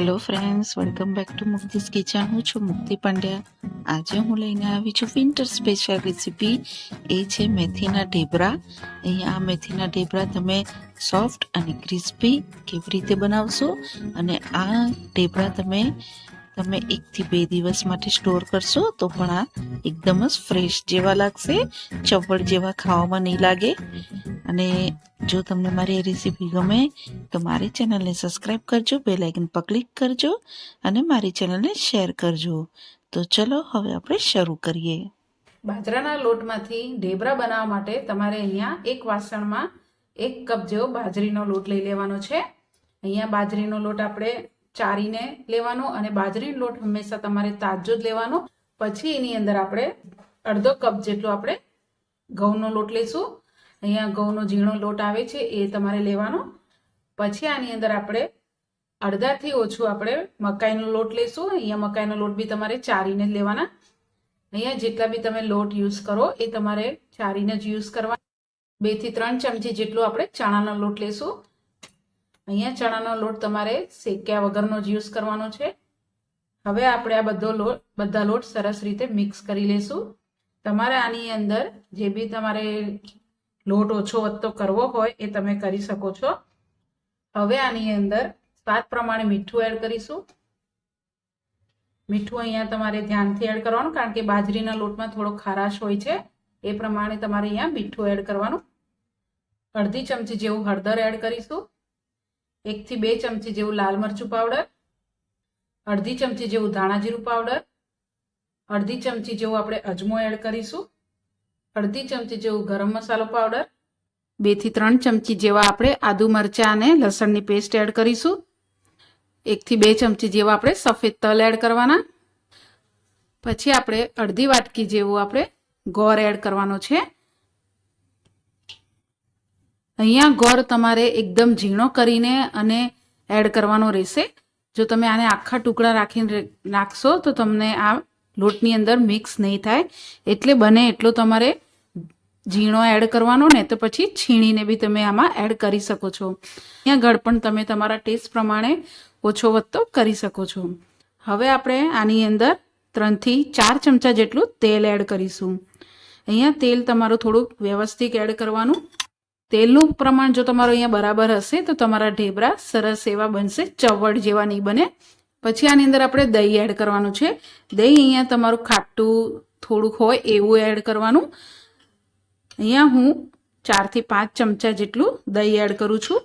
Hello friends welcome back to Mukti's kitchen હું છું મુક્તિ પંડ્યા. આજે હું લઈને આવી છું વિન્ટર સ્પેશિયલ રેસીપી એ છે મેથીના ઢેબરા. અહીંયા આ મેથીના ઢેબરા તમે સોફ્ટ અને ક્રિસ્પી કેવી રીતે બનાવશો? અને આ ઢેબરા તમે તમે એકથી બે દિવસ માટે સ્ટોર કરશો તો પણ આ એકદમ જ ફ્રેશ જેવા લાગશે. ચવડ જેવા ખાવામાં નહીં લાગે. અને જો તમને મારી રેસીપી ગમે, તો મારી ચેનલને સબસ્ક્રાઈબ કરજો બે લાઇકન પર ક્લિક કરજો અને મારી ચેનલને શેર કરજો. તો ચલો હવે આપણે શરૂ કરીએ. બાજરાના લોટમાંથી ઢેબરા બનાવવા માટે તમારે અહીંયા એક વાસણમાં એક કપ જેવો બાજરીનો લોટ લઈ લેવાનો છે. અહીંયા બાજરીનો લોટ આપણે ચારીને લેવાનો અને બાજરીનો લોટ હંમેશા તમારે તાજો જ લેવાનો. પછી એની અંદર આપણે અડધો કપ જેટલો આપણે ઘઉંનો લોટ લઈશું અહીંયા ઘઉંનો ઝીણો લોટ આવે છે, એ તમારે લેવાનો. પછી આની અંદર આપણે અડધાથી ઓછું આપણે મકાઈનો લોટ લઈશું અહીંયા મકાઈનો લોટ બી તમારે ચારીને જ લેવાના. અહીંયા જેટલા બી તમે લોટ યુઝ કરો, એ તમારે ચારીને જ યુઝ કરવા. બેથી ત્રણ ચમચી જેટલો આપણે ચણાનો લોટ લેશું. અહીંયા ચણાનો લોટ તમારે શેક્યા વગરનો જ યુઝ કરવાનો છે. હવે આપણે આ બધો લોટ, બધા લોટ સરસ રીતે મિક્સ કરી લેશું. તમારે આની અંદર જે બી તમારે લોટ ઓછો વધતો કરવો હોય એ તમે કરી શકો છો. હવે આની અંદર સ્વાદ પ્રમાણે મીઠું એડ કરીશું. મીઠું અહીંયા તમારે ધ્યાનથી એડ કરવાનું, કારણ કે બાજરીના લોટમાં થોડો ખારાશ હોય છે. એ પ્રમાણે તમારે અહીંયા મીઠું એડ કરવાનું. અડધી ચમચી જેવું હળદર એડ કરીશું. એકથી બે ચમચી જેવું લાલ મરચું પાવડર અડધી ચમચી જેવું ધાણા જીરું પાવડર અડધી ચમચી જેવું આપણે અજમો એડ કરીશું, અડધી ચમચી જેવું ગરમ મસાલો પાવડર બેથી ત્રણ ચમચી જેવા આપણે આદુ મરચાં અને લસણની પેસ્ટ એડ કરીશું, એકથી બે ચમચી જેવા આપણે સફેદ તલ એડ કરવાના, પછી આપણે અડધી વાટકી જેવું આપણે ગોળ એડ કરવાનો છે અહીંયા ગોળ તમારે એકદમ ઝીણો કરીને અને એડ કરવાનો રહેશે. જો તમે આને આખા ટુકડા રાખીને નાખશો તો તમને આ લોટની અંદર મિક્સ નહીં થાય. એટલે બને એટલો તમારે ઝીણો એડ કરવાનો ને તો પછી છીણીને બી તમે આમાં એડ કરી શકો છો. અહીંયા ગળપણ તમે તમારા ટેસ્ટ પ્રમાણે ઓછો વધતો કરી શકો છો. હવે આપણે આની અંદર ત્રણથી ચાર ચમચા જેટલું તેલ એડ કરીશું. અહીંયા તેલ તમારું થોડુંક વ્યવસ્થિત એડ કરવાનું. તેલનું પ્રમાણ જો તમારું અહીંયા બરાબર હશે, તો તમારા ઢેબરા સરસ એવા બનશે ચવડ જેવા નહીં બને. પછી આની અંદર આપણે દહીં એડ કરવાનું છે. દહીં અહીંયા તમારું ખાટું થોડુંક હોય એવું એડ કરવાનું. અહીંયા હું ચારથી પાંચ ચમચા જેટલું દહીં એડ કરું છું.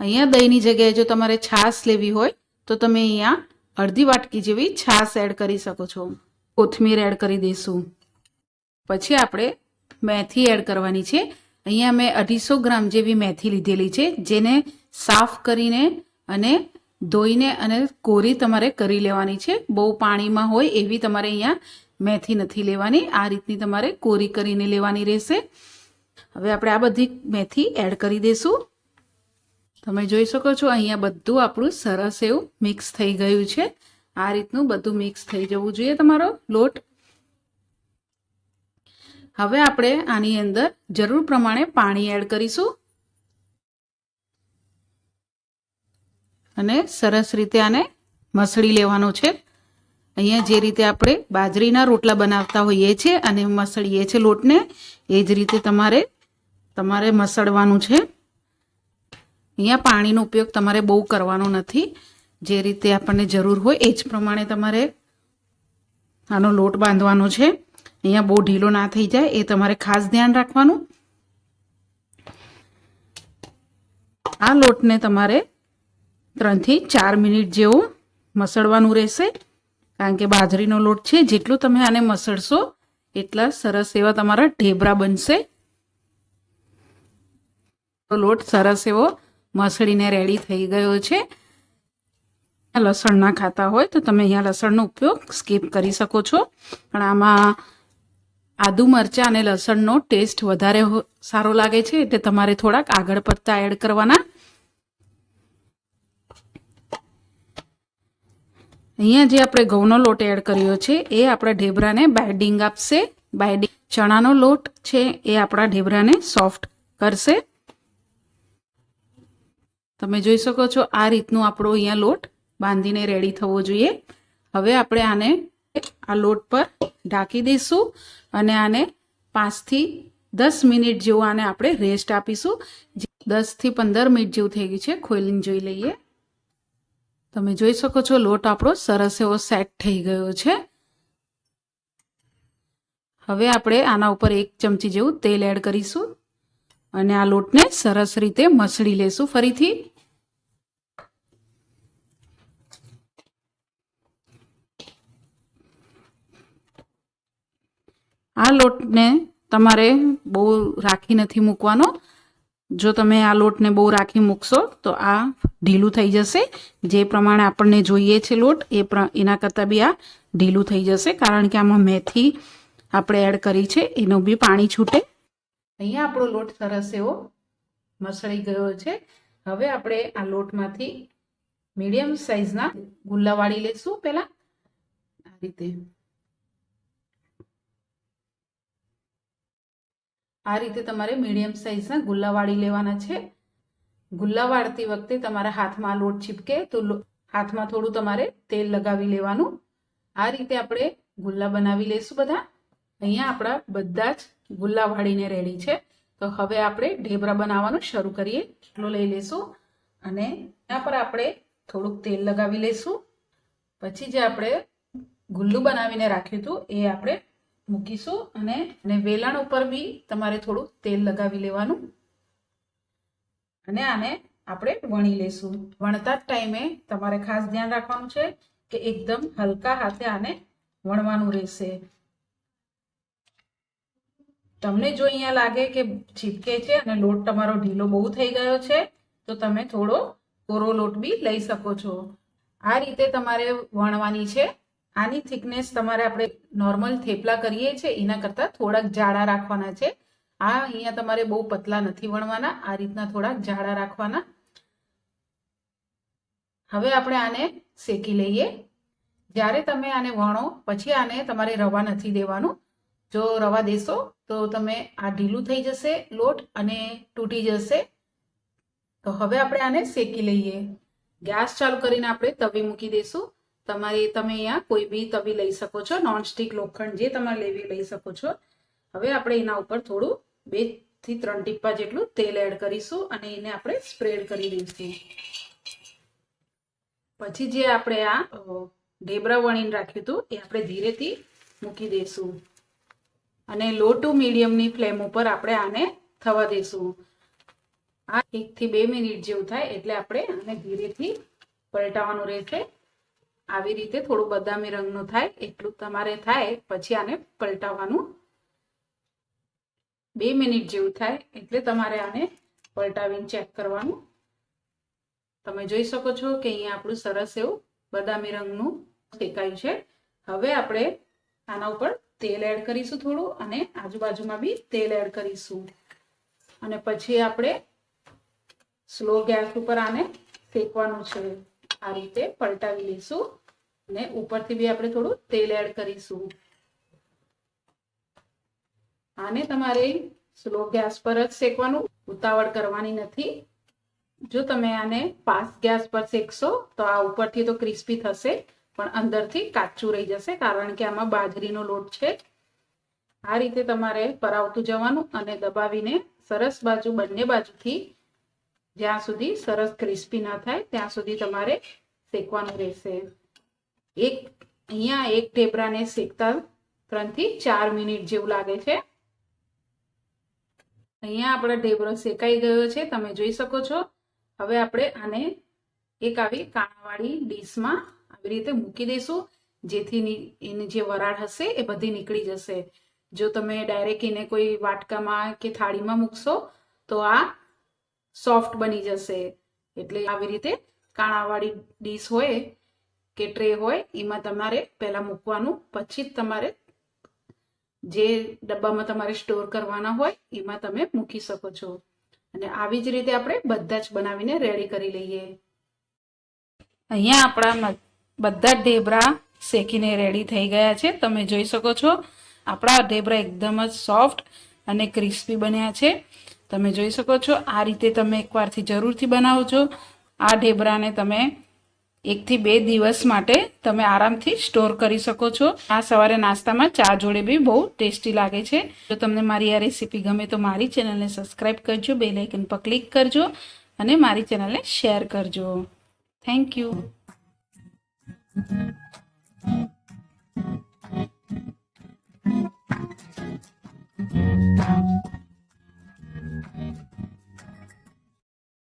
અહીંયા દહીંની જગ્યાએ જો તમારે છાશ લેવી હોય, તો તમે અહીંયા અડધી વાટકી જેવી છાશ એડ કરી શકો છો. કોથમીર એડ કરી દઈશું. પછી આપણે મેથી એડ કરવાની છે. અહીંયા મેં અઢીસો ગ્રામ જેવી મેથી લીધેલી છે, જેને સાફ કરીને અને ધોઈને અને કોરી તમારે કરી લેવાની છે. બહુ પાણીમાં હોય એવી તમારે અહીંયા મેથી નથી લેવાની. આ રીતની તમારે કોરી કરીને લેવાની રહેશે. હવે આપણે આ બધી મેથી એડ કરી દઈશું તમે જોઈ શકો છો અહીંયા બધું આપણું સરસ એવું મિક્સ થઈ ગયું છે. આ રીતનું બધું મિક્સ થઈ જવું જોઈએ તમારો લોટ. હવે આપણે આની અંદર જરૂર પ્રમાણે પાણી એડ કરીશું. અને સરસ રીતે આને મસળી લેવાનું છે. અહીંયા જે રીતે આપણે બાજરીના રોટલા બનાવતા હોઈએ છીએ અને મસળીએ છીએ લોટને, એ જ રીતે તમારે તમારે મસળવાનું છે. અહીંયા પાણીનો ઉપયોગ તમારે બહુ કરવાનો નથી. જે રીતે આપણને જરૂર હોય એ જ પ્રમાણે તમારે આનો લોટ બાંધવાનો છે. અહીંયા બહુ ઢીલો ના થઈ જાય, એ તમારે ખાસ ધ્યાન રાખવાનું. આ લોટને તમારે ત્રણથી ચાર મિનિટ જેવું મસળવાનું રહેશે, કારણ કે બાજરીનો લોટ છે, જેટલું તમે આને મસળશો, એટલા સરસ એવા તમારા ઢેબરા બનશે. લોટ સરસ એવો મસળીને રેડી થઈ ગયો છે. લસણ ના ખાતા હોય તો તમે અહીંયા લસણનો ઉપયોગ સ્કીપ કરી શકો છો. પણ આમાં આદુ, મરચાં અને લસણનો ટેસ્ટ વધારે સારો લાગે છે એટલે તમારે થોડાક આગળ પડતા એડ કરવાના. અહીંયા જે આપણે ઘઉંનો લોટ એડ કર્યો છે, એ આપણા ઢેબરાને બાઇડિંગ આપશે. બાઇડિંગ ચણાનો લોટ છે, એ આપણા ઢેબરાને સોફ્ટ કરશે. તમે જોઈ શકો છો આ રીતનું આપણો અહીંયા લોટ બાંધીને રેડી થવો જોઈએ. હવે આપણે આને આ લોટ પર ઢાંકી દઈશું અને આને પાંચથી દસ મિનિટ જેવું આને આપણે રેસ્ટ આપીશું. દસથી પંદર મિનિટ જેવું થઈ ગયું છે, ખોલીને જોઈ લઈએ. તમે જોઈ શકો છો લોટ આપણો સરસ એવો સેટ થઈ ગયો છે. હવે આપણે આના ઉપર એક ચમચી જેવું તેલ એડ કરીશું અને આ લોટને સરસ રીતે મસળી લેશું ફરીથી. આ લોટને તમારે બહુ રાખી નથી મૂકવાનો. જો તમે આ લોટને બહુ રાખી મૂકશો, તો આ ઢીલું થઈ જશે. જે પ્રમાણે આપણને જોઈએ છે લોટ, એ એના કરતાં બી આ ઢીલું થઈ જશે. કારણ કે આમાં મેથી આપણે એડ કરી છે, એનું બી પાણી છૂટે. અહીંયા આપણો લોટ સરસ એવો મસળી ગયો છે. હવે આપણે આ લોટમાંથી મીડિયમ સાઈઝના ગુલ્લા વાળી લઈશું પહેલાં. આ રીતે. આ રીતે તમારે મીડિયમ સાઇઝના ગુલ્લા વાળી લેવાના છે. ગુલ્લા વાળતી વખતે તમારા હાથમાં લોટ ચીપકે તો હાથમાં થોડું તમારે તેલ લગાવી લેવાનું. આ રીતે આપણે ગુલ્લા બનાવી લઈશું બધા. અહીંયા આપણા બધા જ ગુલ્લા વાળીને રેડી છે. તો હવે આપણે ઢેબરા બનાવવાનું શરૂ કરીએ. એટલો લઈ લઈશું અને એના પર આપણે થોડુંક તેલ લગાવી લઈશું. પછી જે આપણે ગુલ્લું બનાવીને રાખ્યું હતું એ આપણે મૂકીશું અને વેલણ ઉપર બી તમારે થોડું તેલ લગાવી લેવાનું. અને આને આપણે વણી લેશું. વણતા જ ટાઈમે તમારે ખાસ ધ્યાન રાખવાનું છે કે એકદમ હલકા હાથે આને વણવાનું રહેશે. તમને જો અહીંયા લાગે કે છીપકે છે અને લોટ તમારો ઢીલો બહુ થઈ ગયો છે, તો તમે થોડો કોરો લોટ બી લઈ શકો છો. આ રીતે તમારે વણવાની છે. આની થિકનેસ તમારે આપણે નોર્મલ થેપલા કરીએ છીએ, એના કરતાં થોડાક જાડા રાખવાના છે. આ અહીંયા તમારે બહુ પતલા નથી વણવાના, આ રીતના થોડાક જાડા રાખવાના. હવે આપણે આને શેકી લઈએ. જ્યારે તમે આને વણો, પછી આને તમારે રવા નથી દેવાનું. જો રવા દેશો, તો તમે આ ઢીલું થઈ જશે લોટ અને તૂટી જશે. તો હવે આપણે આને શેકી લઈએ. ગેસ ચાલુ કરીને આપણે તવી મૂકી દઈશું તમારે, તમે અહીંયા કોઈ બી તવી લઈ શકો છો નોનસ્ટિક લોખંડ જે તમારે લેવી લઈ શકો છો. હવે આપણે એના ઉપર થોડું બેથી ત્રણ ટીપા જેટલું તેલ એડ કરીશું અને એને આપણે સ્પ્રેડ કરી દઈશું. પછી જે આપણે આ ઢેબરા વણીને રાખ્યું હતું, એ આપણે ધીરેથી મૂકી દઈશું. અને લો ટુ મીડિયમની ફ્લેમ ઉપર આપણે આને થવા દઈશું. આ એકથી બે મિનિટ જેવું થાય એટલે આપણે આને ધીરેથી પલટાવવાનું રહેશે. આવી રીતે થોડું બદામી રંગનું થાય, એટલું તમારે થાય, પછી આને પલટાવવાનું. બે મિનિટ જેવું થાય, એટલે તમારે આને પલટાવીને ચેક કરવાનું. તમે જોઈ શકો છો કે અહીંયા આપણું સરસ એવું બદામી રંગનું શેકાયું છે. હવે આપણે આના ઉપર તેલ એડ કરીશું થોડું અને આજુબાજુમાં બી તેલ એડ કરીશું. અને પછી આપણે સ્લો ગેસ ઉપર આને શેકવાનું છે. આ રીતે પલટાવી લઈશું. અને ઉપરથી બી આપણે થોડું તેલ એડ કરીશું. આને તમારે સ્લો ગેસ પર જ શેકવાનું, ઉતાવળ કરવાની નથી. જો તમે આને ફાસ્ટ ગેસ પર શેકશો, તો આ ઉપરથી તો ક્રિસ્પી થશે, પણ અંદરથી કાચું રહી જશે, કારણ કે આમાં બાજરીનો લોટ છે. આ રીતે તમારે પરાવતું જવાનું અને દબાવીને સરસ બાજુ, બંને બાજુથી જ્યાં સુધી સરસ ક્રિસ્પી ના થાય, ત્યાં સુધી તમારે શેકવાનું રહેશે. એક, અહીંયા એક ઢેબરાને શેકતા ત્રણથી ચાર મિનિટ જેવું લાગે છે. અહીંયા આપણો ઢેબરો શેકાઈ ગયો છે, તમે જોઈ શકો છો. હવે આપણે આને એક આવી કાણાવાળી ડીશમાં આવી રીતે મૂકી દઈશું, જેથી એની જે વરાળ હશે એ બધી નીકળી જશે. જો તમે ડાયરેક્ટ એને કોઈ વાટકામાં કે થાળીમાં મૂકશો, તો આ સોફ્ટ બની જશે. એટલે આવી રીતે કાણાવાળી ડીશ હોય કે ટ્રે હોય, એમાં તમારે પહેલાં મૂકવાનું. પછી જ તમારે જે ડબ્બામાં તમારે સ્ટોર કરવાના હોય, એમાં તમે મૂકી શકો છો. અને આવી જ રીતે આપણે બધા જ બનાવીને રેડી કરી લઈએ. અહીંયા આપણા બધા જ ઢેબરા શેકીને રેડી થઈ ગયા છે. તમે જોઈ શકો છો, આપણા ઢેબરા એકદમ જ સોફ્ટ અને ક્રિસ્પી બન્યા છે. તમે જોઈ શકો છો, આ રીતે તમે એકવારથી જરૂરથી બનાવજો. આ ઢેબરાને તમે એકથી બે દિવસ માટે તમે આરામથી સ્ટોર કરી શકો છો. આ સવારે નાસ્તામાં ચા જોડે બી બહુ ટેસ્ટી લાગે છે. જો તમને મારી આ રેસીપી ગમે તો મારી ચેનલને સબસ્ક્રાઈબ કરજો બે લાઇકન પર ક્લિક કરજો અને મારી ચેનલને શેર કરજો. Thank you.